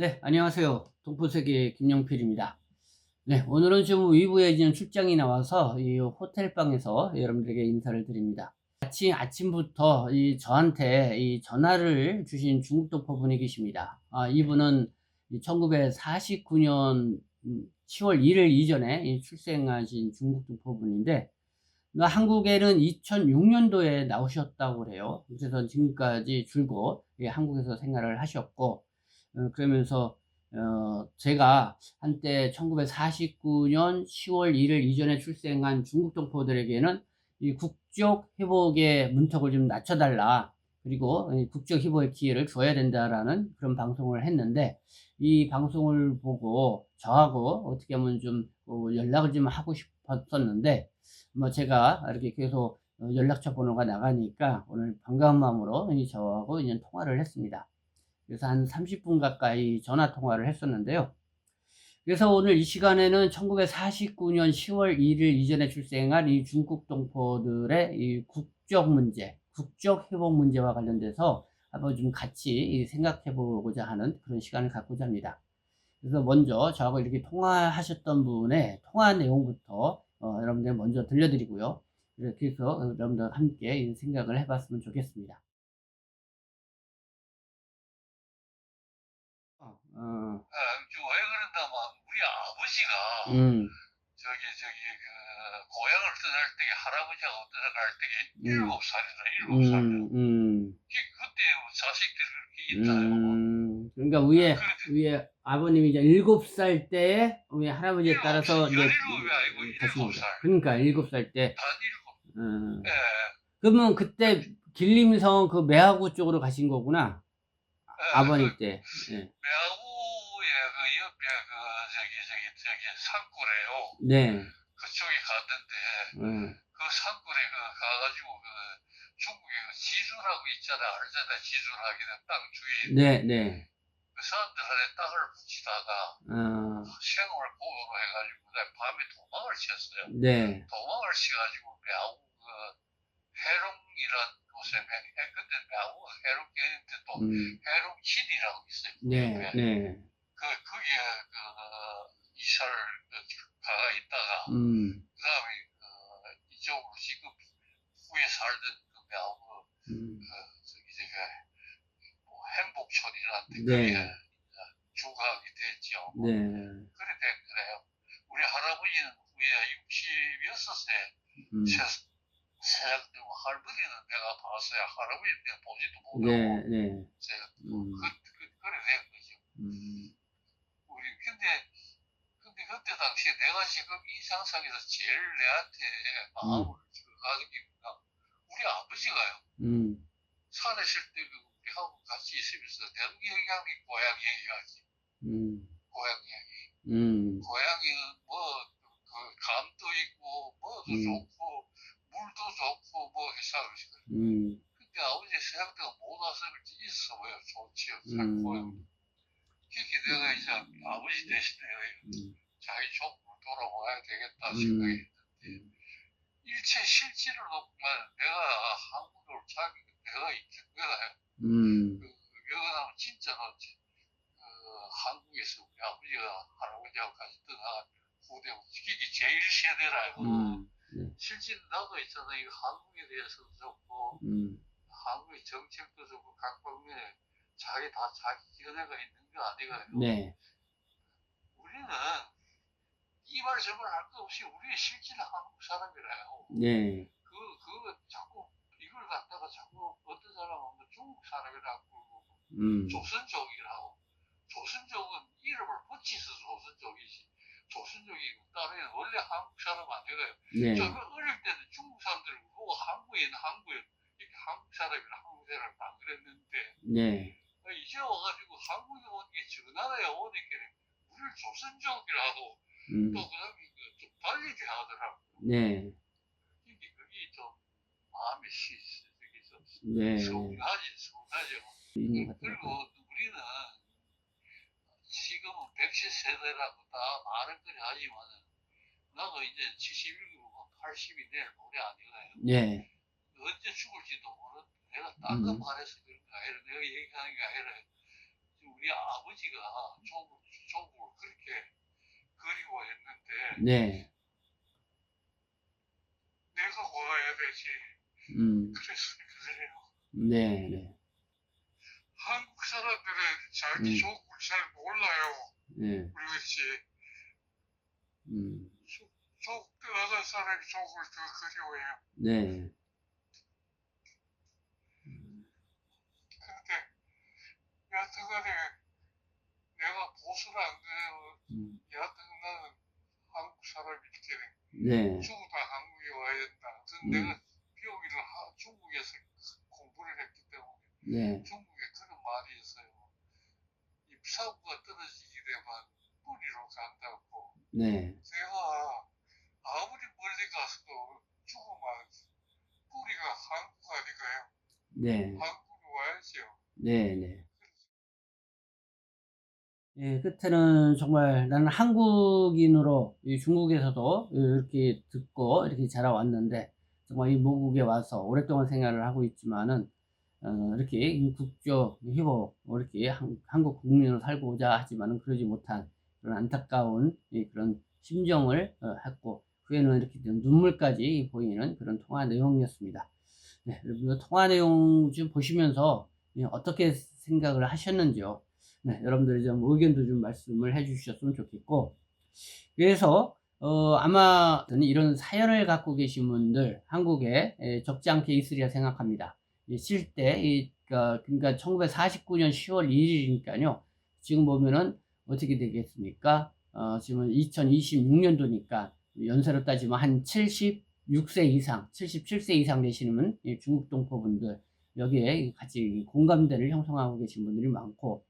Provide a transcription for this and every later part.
네, 안녕하세요. 동포세계 김영필입니다. 네, 오늘은 좀 위부에 지금 출장이 나와서 이 호텔방에서 여러분들에게 인사를 드립니다. 아침, 아침부터 이 저한테 이 전화를 주신 중국 동포분이 계십니다. 아, 이분은 1949년 10월 1일 이전에 이 출생하신 중국 동포분인데, 나 한국에는 2006년도에 나오셨다고 그래요. 그래서 지금까지 줄곧 이 한국에서 생활을 하셨고, 어, 그러면서 어, 제가 한때 1949년 10월 1일 이전에 출생한 중국 동포들에게는 이 국적 회복의 문턱을 좀 낮춰달라. 그리고 이 국적 회복의 기회를 줘야 된다라는 그런 방송을 했는데 이 방송을 보고 저하고 어떻게 하면 좀 어, 연락을 좀 하고 싶었었는데 뭐 제가 이렇게 계속 어, 연락처 번호가 나가니까 오늘 반가운 마음으로 이 저하고 이제 통화를 했습니다. 그래서 한 30분 가까이 전화 통화를 했었는데요. 그래서 오늘 이 시간에는 1949년 10월 1일 이전에 출생한 이 중국 동포들의 이 국적 문제, 국적 회복 문제와 관련돼서 한번 좀 같이 생각해 보고자 하는 그런 시간을 갖고자 합니다. 그래서 먼저 저하고 이렇게 통화하셨던 분의 통화 내용부터 어, 여러분들 먼저 들려드리고요. 해서 여러분들 함께 생각을 해봤으면 좋겠습니다. 어, 아, 저왜 그런다 막 우리 아버지가 음, 저기 저기 그 고향을 떠날 때에 할아버지하고 떠날 때에 음. 일곱 살이나 일곱 살. 음, 음, 그때 자식들이 그렇게 있나요? 음, 그러니까 위에, 위에 아버님이 이제 일곱 살 때에 우리 할아버지에 일곱 따라서 살, 이제 열일곱이 아니고 가신 일곱 거죠. 살. 그러니까 일곱 살 때. 단 일곱. 음. 예. 그러면 그때 길림성 그 매화구 쪽으로 가신 거구나. 예, 아버님 그 때. 예. 매화구의 그 옆에 그 저기 저기 저기 산골에요. 네. 그쪽에 갔는데 음. 그 산골에 그 가가지고 그 중국에 그 지주라고 있잖아 알잖아 지주라기는 땅 주인. 네, 네. 그 사람들한테 땅을 붙이다가 어, 생업을 보호로 해가지고 그다음에 밤에 도망을 쳤어요. 네. 도망을 치가지고 매하고 그 해롱이란 곳에 매, 해, 그때 매하고 해롱이 있는데 또 음. 해롱진이라고 있어요. 네, 네. 그 거기에 그 이사를 그 가가 있다가 음. 그 다음에 그 이쪽으로 지금 후에 살던 그 매하고 음. 그 저기 저기 뭐 행복촌이라는 데 네. 거기에 주거하게 됐죠. 네. 그래 된 거래요. 우리 할아버지는 후에 66세 음. 세약되고 할머니는 내가 봤어요. 할아버지 내가 보지도 못하고 네, 네. 제가 음. 그, 그, 그래 된 거죠. 음. 우리 근데 근데 그때 당시에 내가 지금 이 상상에서 제일 내한테 마음을 게 뭐냐. 우리 아버지가요. 음. 산에 있을 때그 우리하고 같이 있으면서 얘기하기 고향 얘기하지. 음. 고향 얘기. 음. 고향에는 뭐, 그, 감도 있고, 뭐도 음. 좋고, 물도 좋고, 뭐 해서 그랬어요. 음. 근데 아버지 생각대가 못 그렇지 있어 보여, 좋지요, 음. 살고요. 그렇게 내가 이제 아버지 대신에 음. 자기 족으로 돌아와야 되겠다 음. 생각했는데, 일체 실질을 놓고만 내가 한국으로 자기, 내가 있을 거야. 음. 그, 여기는 진짜로, 그, 한국에서 우리 아버지가 할아버지하고 같이 떠나 후대, 이게 제일 세대라고. 음. 실질 나도 있잖아. 이 한국에 대해서도 좋고, 음. 한국의 정책도 좋고, 각 방면에 자기 다 자기 견해가 있는 거 아니가요. 네. 우리는 이말 저말 할거 없이 우리의 실질 한국 사람이라요. 네. 그, 그거 자꾸, 이걸 갖다가 자꾸 어떤 사람은 중국 사람이라고 그러고, 음. 조선족이라고. 조선족은 이름을 붙이서 조선족이지. 조선족이고 다른 애는 원래 한국 사람 아니가요. 네. 저 어릴 때는 중국 사람들 보고 한국에 있는 한국에 이렇게 한국 사람이라 한국 사람 안 그랬는데 네. 어, 이제 와가지고 한국에 오는 게 저 나라에 오니까 우리를 조선족이라고 음. 또 그다음에 그 좀 달리게 하더라고. 네. 이게 그게 좀 마음이 시, 저기 좀 네. 서운하죠. 있는 것 그리고. 우리는 지금은 110 세대라고 다 말은 그래 하지만은 나도 이제 71이고 80이 내일 모레 아니가요. 네. 언제 죽을지도 모르는데 내가 음. 딴거 말해서 그런 게 아니라 내가 얘기하는 게 아니라 우리 아버지가 조국, 조국을 그렇게 그리워했는데 네, 내가 와야 되지. 음, 그래서 그래요. 네, 네, 한국 사람들은 자기 음. 조국을 잘 몰라요. 네, 우리 같이 음, 조국 떠나간 사람이 조국을 더 그리워해요. 네, 근데 여하튼간에 내가 보수를 안 돼요. 음, 여하튼 나는 한국 사람이기 때문에 네, 중국도 한국에 와야 된다. 전 음. 내가 비오기를 하- 중국에서 공부를 했기 네, 중국에 그런 말이 있어요. 이 사고가 떨어지게 되면 뿌리로 간다고. 네, 제가 아무리 멀리 가서도 죽으면 뿌리가 한국 아닌가요? 네, 한국에 와야죠. 네, 네. 예, 끝에는 정말 나는 한국인으로 이 중국에서도 이렇게 듣고 이렇게 자라왔는데 정말 이 모국에 와서 오랫동안 생활을 하고 있지만은 어, 이렇게 이 국적 희복 이렇게 한, 한국 국민으로 살고자 하지만은 그러지 못한 그런 안타까운 이 그런 심정을 어, 했고 후에는 이렇게 좀 눈물까지 보이는 그런 통화 내용이었습니다. 네, 여러분 통화 내용 좀 보시면서 예, 어떻게 생각을 하셨는지요? 네, 여러분들이 좀 의견도 좀 말씀을 해 주셨으면 좋겠고, 그래서, 어, 아마 이런 사연을 갖고 계신 분들, 한국에 에, 적지 않게 있으리라 생각합니다. 이 실제, 이, 그러니까, 그러니까 1949년 10월 1일이니까요. 지금 보면은 어떻게 되겠습니까? 어, 지금은 2026년도니까 연세로 따지면 한 76세 이상, 77세 이상 되시는 이 중국 동포분들, 여기에 같이 공감대를 형성하고 계신 분들이 많고,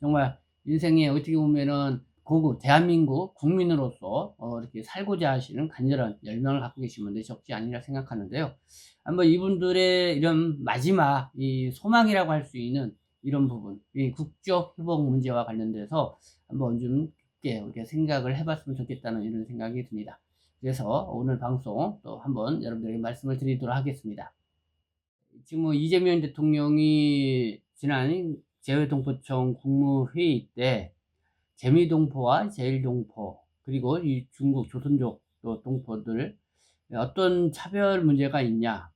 정말 인생에 어떻게 보면은 고국 대한민국 국민으로서 어, 이렇게 살고자 하시는 간절한 열망을 갖고 계신 분들이 적지 아니라 생각하는데요. 한번 이분들의 이런 마지막 이 소망이라고 할 수 있는 이런 부분, 이 국적 회복 문제와 관련돼서 한번 좀 깊게 우리가 생각을 해봤으면 좋겠다는 이런 생각이 듭니다. 그래서 오늘 방송 또 한번 여러분들에게 말씀을 드리도록 하겠습니다. 지금 뭐 이재명 대통령이 지난 재외동포청 국무회의 때 재미동포와 제일동포 그리고 이 중국 조선족 또 동포들 어떤 차별 문제가 있냐?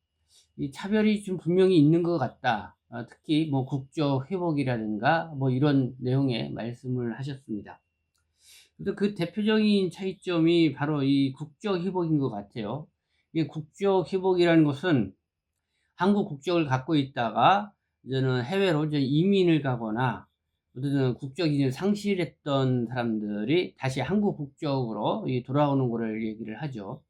이 차별이 좀 분명히 있는 것 같다. 어, 특히 뭐 국적 회복이라든가 뭐 이런 내용의 말씀을 하셨습니다. 그래서 그 대표적인 차이점이 바로 이 국적 회복인 것 같아요. 이 국적 회복이라는 것은 한국 국적을 갖고 있다가 이제는 해외로 이제 이민을 가거나 어떤 국적이 상실했던 사람들이 다시 한국 국적으로 이 돌아오는 거를 얘기를 하죠.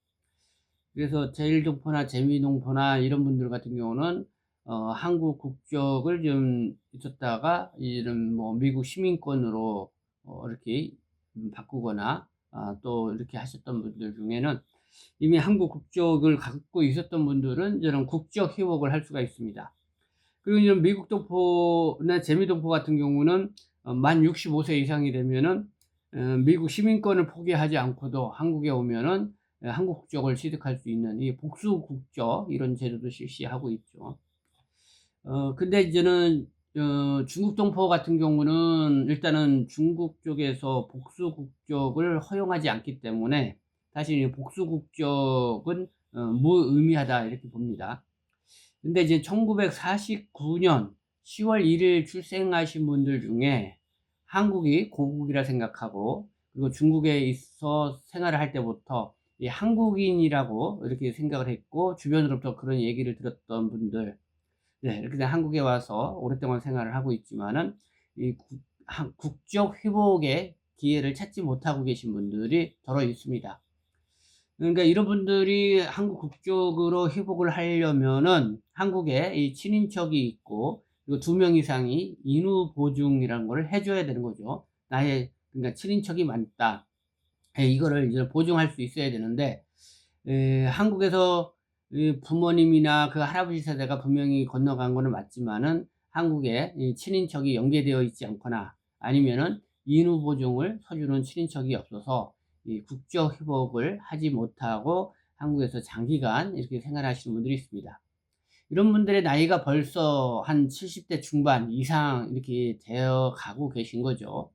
그래서 제일동포나 재미동포나 이런 분들 같은 경우는 어, 한국 국적을 좀 있었다가 이런 뭐 미국 시민권으로 어, 이렇게 바꾸거나 아, 또 이렇게 하셨던 분들 중에는 이미 한국 국적을 갖고 있었던 분들은 이런 국적 회복을 할 수가 있습니다. 그리고 이런 미국 동포나 재미 동포 같은 경우는 어, 만 65세 이상이 되면은 어, 미국 시민권을 포기하지 않고도 한국에 오면은 어, 한국 국적을 취득할 수 있는 이 복수 국적 이런 제도도 실시하고 있죠. 어 근데 이제는 어, 중국 동포 같은 경우는 일단은 중국 쪽에서 복수 국적을 허용하지 않기 때문에 사실 이 복수 국적은 어, 무의미하다 이렇게 봅니다. 근데 이제 1949년 10월 1일 출생하신 분들 중에 한국이 고국이라 생각하고 그리고 중국에 있어 생활을 할 때부터 이 한국인이라고 이렇게 생각을 했고 주변으로부터 그런 얘기를 들었던 분들 네, 이렇게 한국에 와서 오랫동안 생활을 하고 있지만은 이 국, 한- 국적 회복의 기회를 찾지 못하고 계신 분들이 더러 있습니다. 그러니까 이런 분들이 한국 국적으로 회복을 하려면은 한국에 이 친인척이 있고 그리고 두 명 이상이 인후 보증이라는 걸 해줘야 되는 거죠. 나의 그러니까 친인척이 많다. 예, 이거를 이제 보증할 수 있어야 되는데 에, 한국에서 이 부모님이나 그 할아버지 세대가 분명히 건너간 거는 맞지만은 한국에 이 친인척이 연계되어 있지 않거나 아니면은 인후 보증을 서주는 친인척이 없어서 이 국적 회복을 하지 못하고 한국에서 장기간 이렇게 생활하시는 분들이 있습니다. 이런 분들의 나이가 벌써 한 70대 중반 이상 이렇게 되어 가고 계신 거죠.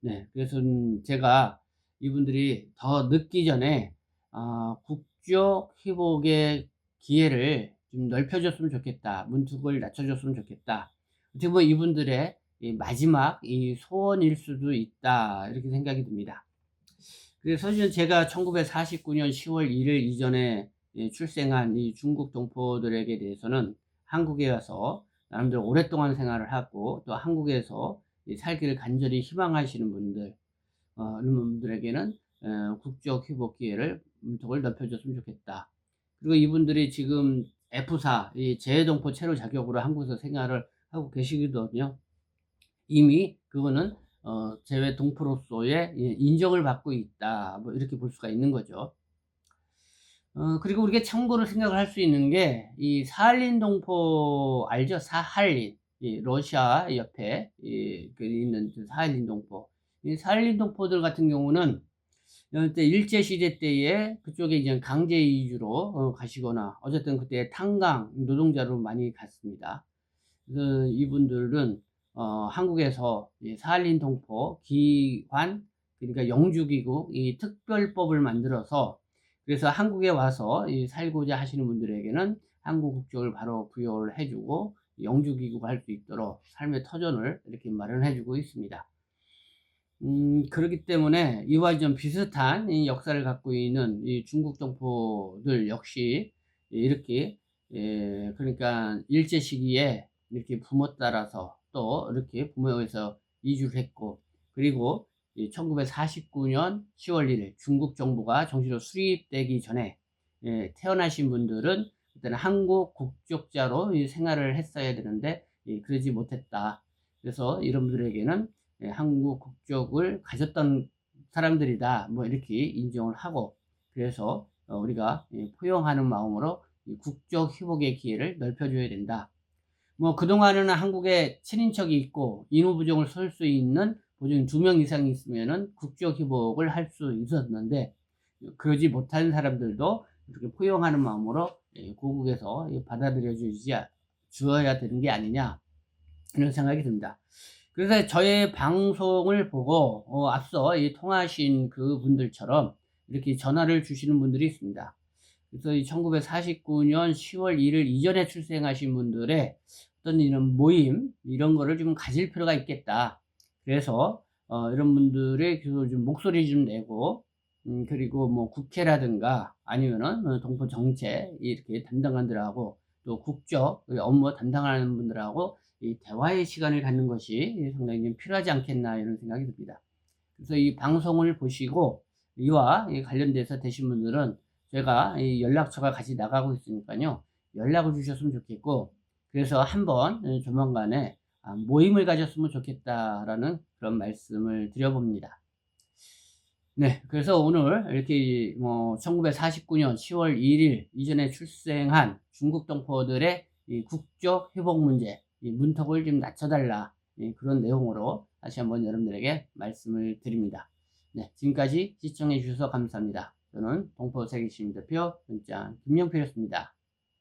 네, 그래서 음, 제가 이분들이 더 늦기 전에 아, 국적 회복의 기회를 좀 넓혀줬으면 좋겠다. 문턱을 낮춰줬으면 좋겠다. 어떻게 보면 이분들의 이 마지막 이 소원일 수도 있다. 이렇게 생각이 듭니다. 그래서 사실은 제가 1949년 10월 1일 이전에 예, 출생한 이 중국 동포들에게 대해서는 한국에 와서 나름대로 오랫동안 생활을 하고 또 한국에서 이 살기를 간절히 희망하시는 분들, 어, 이런 분들에게는 어, 국적 회복 기회를 문턱을 넓혀줬으면 좋겠다. 그리고 이분들이 지금 F4, 이 재해동포 체류 자격으로 한국에서 생활을 하고 계시거든요. 이미 그거는 어, 재외 동포로서의 예, 인정을 받고 있다. 뭐 이렇게 볼 수가 있는 거죠. 어, 그리고 우리가 참고로 생각을 할 수 있는 게, 이 사할린 동포, 알죠? 사할린. 이 러시아 옆에 이, 그 있는 그 사할린 동포. 이 사할린 동포들 같은 경우는 이때 일제 시대 때에 그쪽에 이제 강제 이주로 어, 가시거나, 어쨌든 그때 탄광 노동자로 많이 갔습니다. 그래서 이분들은 어, 한국에서 이 사할린 동포 기관, 그러니까 영주기구 이 특별법을 만들어서 그래서 한국에 와서 이 살고자 하시는 분들에게는 한국 국적을 바로 부여를 해주고 영주기구가 할 수 있도록 삶의 터전을 이렇게 마련해주고 있습니다. 음, 그렇기 때문에 이와 좀 비슷한 이 역사를 갖고 있는 이 중국 동포들 역시 이렇게 예, 그러니까 일제 시기에 이렇게 부모 따라서 또 이렇게 부모에서 이주를 했고 그리고 1949년 10월 1일 중국 정부가 정식으로 수립되기 전에 예, 태어나신 분들은 그때는 한국 국적자로 이 생활을 했어야 되는데 예, 그러지 못했다. 그래서 이런 분들에게는 예, 한국 국적을 가졌던 사람들이다. 뭐 이렇게 인정을 하고 그래서 어, 우리가 예, 포용하는 마음으로 이 국적 회복의 기회를 넓혀줘야 된다. 뭐 그동안에는 한국에 친인척이 있고 인후부정을 설수 있는 보증 두명 이상이 있으면은 국적 회복을 할 수 있었는데 그러지 못한 사람들도 이렇게 포용하는 마음으로 예, 고국에서 받아들여 주지 주어야 되는 게 아니냐 이런 생각이 듭니다. 그래서 저의 방송을 보고 어, 앞서 이 통하신 그 분들처럼 이렇게 전화를 주시는 분들이 있습니다. 그래서 이 1949년 10월 1일 이전에 출생하신 분들의 어떤 이런 모임 이런 거를 좀 가질 필요가 있겠다. 그래서 어, 이런 분들의 그좀 목소리 좀 내고 음, 그리고 뭐 국회라든가 아니면은 어, 동포 정책 이렇게 담당관들하고 또 국적 업무 담당하는 분들하고 이 대화의 시간을 갖는 것이 상당히 좀 필요하지 않겠나 이런 생각이 듭니다. 그래서 이 방송을 보시고 이와 관련돼서 되신 분들은 제가 이 연락처가 같이 나가고 있으니까요 연락을 주셨으면 좋겠고 그래서 한번 조만간에 아, 모임을 가졌으면 좋겠다라는 그런 말씀을 드려봅니다. 네, 그래서 오늘 이렇게 뭐 1949년 10월 1일 이전에 출생한 중국 동포들의 이 국적 회복 문제, 이 문턱을 좀 낮춰달라 예, 그런 내용으로 다시 한번 여러분들에게 말씀을 드립니다. 네, 지금까지 시청해 주셔서 감사합니다. 저는 동포세계시민 대표 문장 김영필이었습니다.